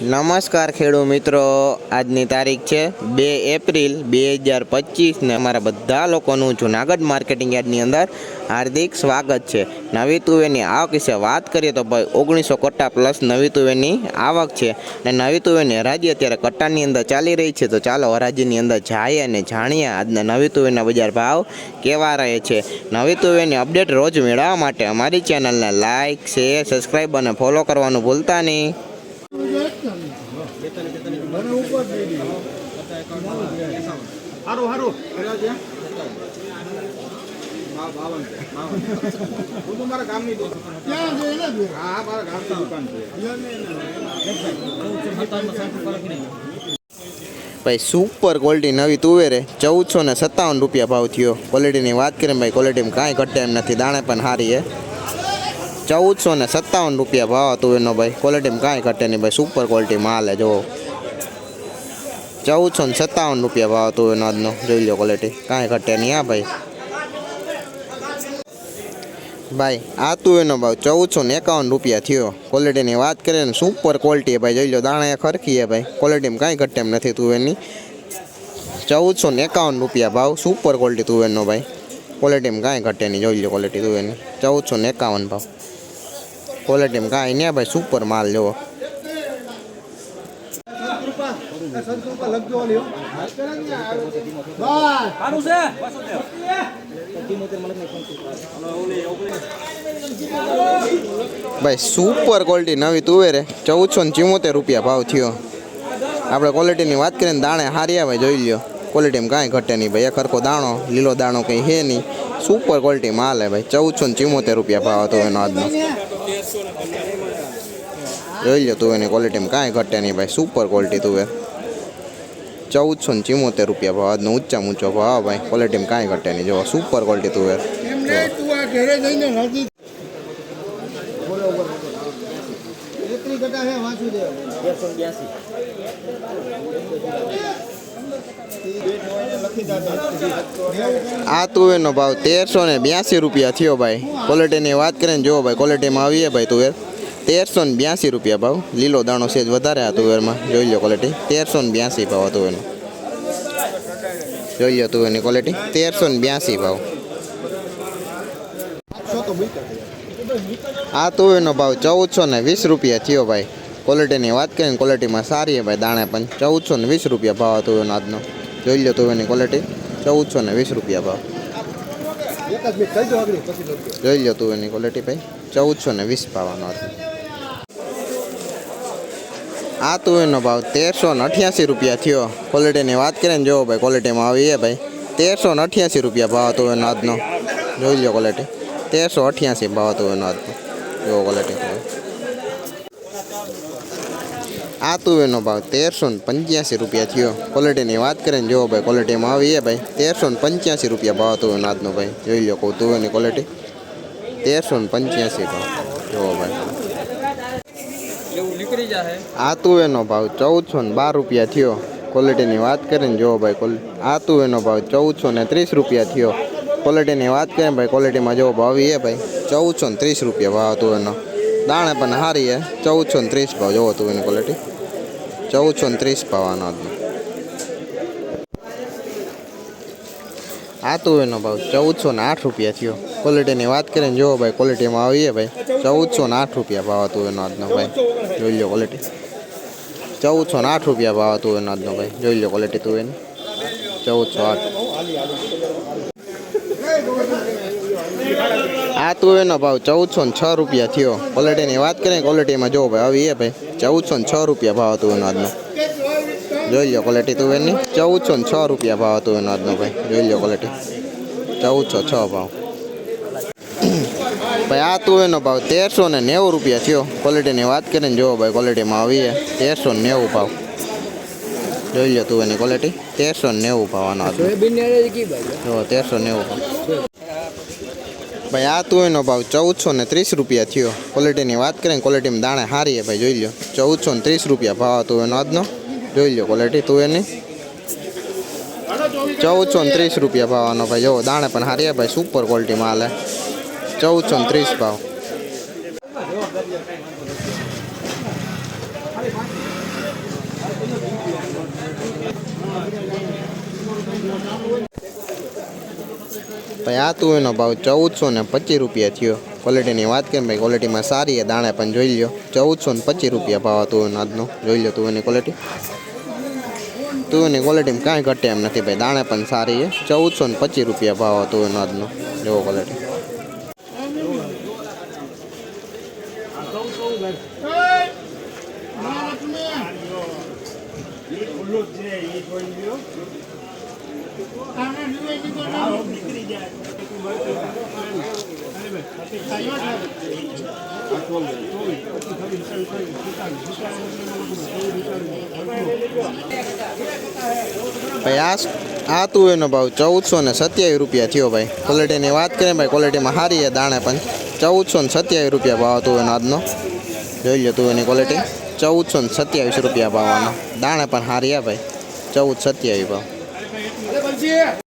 નમસ્કાર ખેડૂત મિત્રો. આજની તારીખ છે બે એપ્રિલ બે હજાર પચીસને અમારા બધા લોકોનું જુનાગઢ માર્કેટિંગ યાર્ડની અંદર હાર્દિક સ્વાગત છે. નવી તુવેરની આવક વિશે વાત કરીએ તો ભાઈ ઓગણીસો કટ્ટા પ્લસ નવી તુવેરની આવક છે. અને નવી તુવેરની હરાજી અત્યારે કટ્ટાની અંદર ચાલી રહી છે. તો ચાલો હરાજીની અંદર જઈએ અને જાણીએ આજના નવી તુવેરના બજાર ભાવ કેવા રહે છે. નવી તુવેરની અપડેટ રોજ મેળવવા માટે અમારી ચેનલને લાઇક શેર, સબસ્ક્રાઈબ અને ફોલો કરવાનું ભૂલતા નહીં. હારું હારું. હું મારા ગામની હા હા મારા ગામની દુકાન છે. ભાઈ સુપર ક્વોલિટી નવી તુવેરે ચૌદસો ને સત્તાવન રૂપિયા ભાવ થયો. ક્વોલિટીની વાત કરીએ ભાઈ ક્વોલિટીમાં કાંઈ ઘટે એમ નથી. દાણે પણ સારી છે ચૌદસો ને સત્તાવન રૂપિયા ભાવ તુવેરનો ભાઈ. ક્વોલિટીમાં કાંઈ ઘટે નહીં ભાઈ. સુપર ક્વોલિટી માલ છે જુઓ. ચૌદસો ને સત્તાવન રૂપિયા ભાવ તુવેરનો આજનો. જોઈ લો ક્વોલિટી કાંઈ ઘટે નહીં, હા ભાઈ. ભાઈ, આ તુવેરનો ભાવ ચૌદસો ને એકાવન રૂપિયા થયો. ક્વોલિટીની વાત કરીએ ને સુપર ક્વોલિટી ભાઈ. જોઈ લો, દાણા ખરખી હે ભાઈ. ક્વોલિટીમાં કાંઈ ઘટે એમ નથી તુવેરની ચૌદસો ને એકાવન રૂપિયા ભાવ સુપર ક્વોલિટી તુવેરનો ભાઈ. ક્વોલિટીમાં કાંઈ ઘટે નહીં, જોઈ લો ક્વોલિટી તુવેરની ચૌદસો ને એકાવન ભાવ. ક્વોલિટીમાં કાંઈ નહીં ભાઈ. સુપર માલ ભાઈ સુપર ક્વોલિટી નવી તુવેરે. ચૌદસો ને ચિમોતેર રૂપિયા ભાવ થયો. આપણે ક્વોલિટીની વાત કરીએ ને દાણે હારી આવે જોઈ લ્યો. ક્વોલિટીમાં કાંઈ ઘટે નહીં ભાઈ. એક હરખો દાણો, લીલો દાણો કંઈ હે નહીં. સુપર ક્વોલિટી માલ હે ભાઈ. ચૌદસો ને ચિમોતેર રૂપિયા ભાવ હતો એનો આજનો. જોઈ લો તુવેરની ક્વોલિટીમાં કાંઈ ઘટે નહીં ભાઈ સુપર ક્વોલિટી તુવેર ચૌદસો ને ચિમોતેર રૂપિયા ભાવ આજનો ઊંચા ઊંચો ભાવ ભાઈ ક્વોલિટીમાં કાંઈ ઘટે નહીં. જો સુપર ક્વોલિટી તુવેર આ તુવેરનો ભાવ તેરસો ને બ્યાસી રૂપિયા થયો ભાઈ. ક્વોલિટીની વાત કરીને જોવો જુઓ ભાઈ ક્વોલિટીમાં આવીએ ભાઈ તુવેર તેરસો ને બ્યાસી રૂપિયા ભાવ. લીલો દાણો છે વધારે આ તુવેરમાં. જોઈ લો ક્વોલિટી તેરસો ને બ્યાસી ભાવ આ તુવેરનો. જોઈ લો તુવેરની ક્વોલિટી તેરસો ને બ્યાસી ભાવ. આ તુવેરનો ભાવ ચૌદસો ને વીસ રૂપિયા થયો ભાઈ. ક્વોલિટીની વાત કરીને ક્વોલિટીમાં સારી છે ભાઈ દાણે પણ. ચૌદસો ને વીસ રૂપિયા ભાવ આ તુવેરનો આજનો. જોઈ લો તુવેરની ક્વોલિટી ચૌદસો ને વીસ રૂપિયા ભાવ. જ જોઈ લો તુવેરની એની ક્વોલિટી ભાઈ. ચૌદસો ને વીસ ભાવનો હતો આ તુવેરનો ભાવ તેરસો ને અઠ્યાસી રૂપિયા થયો. ક્વોલિટીની વાત કરીએ ને જોવો ભાઈ ક્વોલિટીમાં આવી છે ભાઈ. તેરસો ને અઠ્યાસી રૂપિયા ભાવ તુવેરનો આજનો. જોઈ લો ક્વોલિટી તેરસો અઠ્યાસી ભાવ તુવેરનો આજનો. જોવો ક્વોલિટી આ તુવેરનો ભાવ તેરસો ને પંચ્યાસી રૂપિયા થયો. ક્વોલિટીની વાત કરીએ ને જોવો ભાઈ ક્વોલિટીમાં આવી છે ભાઈ. તેરસો ને પંચ્યાસી રૂપિયા ભાવ તુવેરનો આજનો ભાઈ. જોઈ લો કહું તુવેરની ક્વોલિટી તેરસો ને પંચ્યાસી ભાવ. જોવો ભાઈ. એવું નીકળી એનો આ તુવેરનો ભાવ ચૌદસો ને બાર રૂપિયા થયો. ક્વોલિટીની વાત કરીને જો ભાઈ આ તુવેરનો ભાવ ચૌદસો ને ત્રીસ રૂપિયા થયો. ક્વોલિટીની વાત કરીએ ભાઈ ક્વોલિટીમાં જો ભાવ એ ભાઈ, ચૌદસો ને ત્રીસ રૂપિયા ભાવ તુવેરનો દાણે પણ સારી છે ચૌદસો ને ત્રીસ ભાવ જોવો તુવેરની ક્વોલિટી ચૌદસો ને ત્રીસ ભાવ આનો આજનો તું એનો ભાવ ચૌદસો ને આઠ રૂપિયા થયો. ક્વોલિટીની વાત કરીને જુઓ ભાઈ ક્વોલિટીમાં આવીએ ભાઈ. ચૌદસો ને આઠ રૂપિયા ભાવ હતું એનો આજનો ભાઈ. જોઈ લો ક્વોલિટી ચૌદસો ને આઠ રૂપિયા ભાવ હતું એનો આજનો ભાઈ. જોઈ લો ક્વોલિટી તું એની. ચૌદસો આઠ. આ તું એનો ભાવ ચૌદસો ને છ રૂપિયા થયો. ક્વોલિટીની વાત કરીએ ક્વોલિટીમાં જો ભાઈ આવી એ ભાઈ. ચૌદસો ને છ રૂપિયા ભાવ હતું એનો આજનો. જોઈ લો ક્વોલિટી તું એની. ચૌદસો ને છ રૂપિયા ભાવ હતું એનો આજનો ભાઈ. જોઈ લો ક્વોલિટી ચૌદસો છ ભાવ. ભાઈ આ તુવેરનો ભાવ તેરસો ને નેવું રૂપિયા થયો. ક્વોલિટીની વાત કરીને જુઓ ભાઈ ક્વોલિટીમાં આવીએ. તેરસો ને નેવું ભાવ. જોઈ લો તુવેરની ક્વોલિટી તેરસો ને નેવું ભાવ આનો હતો જો તેરસો નેવું ભાવ. ભાઈ આ તુવેરનો ભાવ ચૌદસો ને ત્રીસ રૂપિયા થયો. ક્વોલિટીની વાત કરીને ક્વોલિટીમાં દાણે છે ભાઈ જોઈ લો ચૌદસો ને ત્રીસ રૂપિયા ભાવ તુવેરનો આજનો. જોઈ લો ક્વોલિટી તું એની? ચૌદસો ને ત્રીસ રૂપિયા ભાવ આનો ભાઈ. જો, દાણે પણ હારીએ ભાઈ સુપર ક્વોલિટીમાં હાલે ચૌદસો ને ત્રીસ ભાવ. ભાઈ, આ તું એનો ભાવ ચૌદસો ને પચીસ રૂપિયા થયો. ક્વોલિટીની વાત કરીએ ભાઈ ક્વોલિટીમાં સારી એ દાણે પણ જોઈ લો ચૌદસો ને પચીસ રૂપિયા ભાવ તું એનો આજનો. જોઈ લો તું એની ક્વોલિટી તુવેરની ક્વોલિટીમાં કાંઈ ઘટે એમ નથી ભાઈ. દાણે પણ સારી છે. ચૌદસો ને પચીસ રૂપિયા ભાવ આ તુવેરનો આજનો જેવો ક્વોલિટી ભાઈ, આ આ તુવેરનો ભાવ ચૌદસો ને સત્યાવીસ રૂપિયા થયો ભાઈ. ક્વોલિટીની વાત કરીએ ભાઈ, ક્વોલિટીમાં સારી છે દાણે પણ. ચૌદસો ને સત્યાવીસ રૂપિયા ભાવ તુવેરનો આજનો. જોઈ લો તુવેરની ક્વોલિટી ચૌદસો ને સત્યાવીસ રૂપિયા ભાવવાનો દાણે પણ સારી છે ભાઈ. ચૌદ સત્યાવીસ ભાવ.